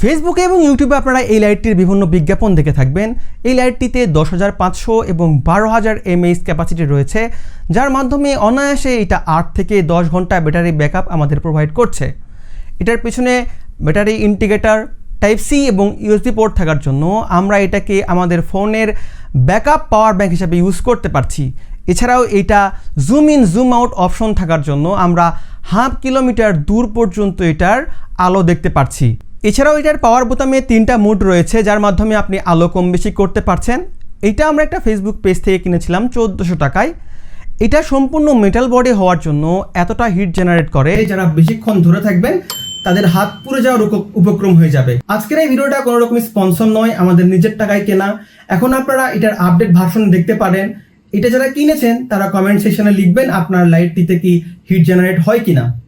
ফেসবুকে এবং ইউটিউবে আপনারা এই লাইটটির বিভিন্ন বিজ্ঞাপন দেখে থাকবেন। এই লাইটটিতে দশ হাজার পাঁচশো এবং বারো হাজার এমএইচ ক্যাপাসিটি রয়েছে, যার মাধ্যমে অনায়াসে এটা আট থেকে দশ ঘণ্টা ব্যাটারি ব্যাকআপ আমাদের প্রোভাইড করছে। এটার পিছনে ব্যাটারি ইন্টিগ্রেটার, টাইপ সি এবং ইউএসবি পোর্ট থাকার জন্য আমরা এটাকে আমাদের ফোনের ব্যাকআপ পাওয়ার ব্যাংক হিসাবে ইউজ করতে পারছি। এছাড়াও এটা zoom in, zoom out option থাকার জন্য আমরা হাফ কিলোমিটার দূর পর্যন্ত এটার আলো দেখতে পাচ্ছি এছাড়াও এটার পাওয়ার বোতামে তিনটা মুড রয়েছে, যার মাধ্যমে আপনি আলো কম বেশি করতে পারছেন। এটা আমরা একটা ফেসবুক পেজ থেকে কিনেছিলাম, চোদ্দোশো টাকায়। এটা সম্পূর্ণ মেটাল বডি হওয়ার জন্য এতটা হিট জেনারেট করে। যারা বেশিক্ষণ ধরে থাকবেন, তাদের হাত পুড়ে যাওয়ার উপ- উপক্রম হয়ে যাবে। আজকের এই ভিডিওটা কোনো রকম স্পন্সর নয়, আমাদের নিজের টাকায় কেনা। এখন আপনারা এটার আপডেট ভার্সন দেখতে পারেন। এটা যারা কিনেছেন, তারা কমেন্ট সেকশনে লিখবেন আপনার লাইটটিতে কি হিট জেনারেট হয় কিনা।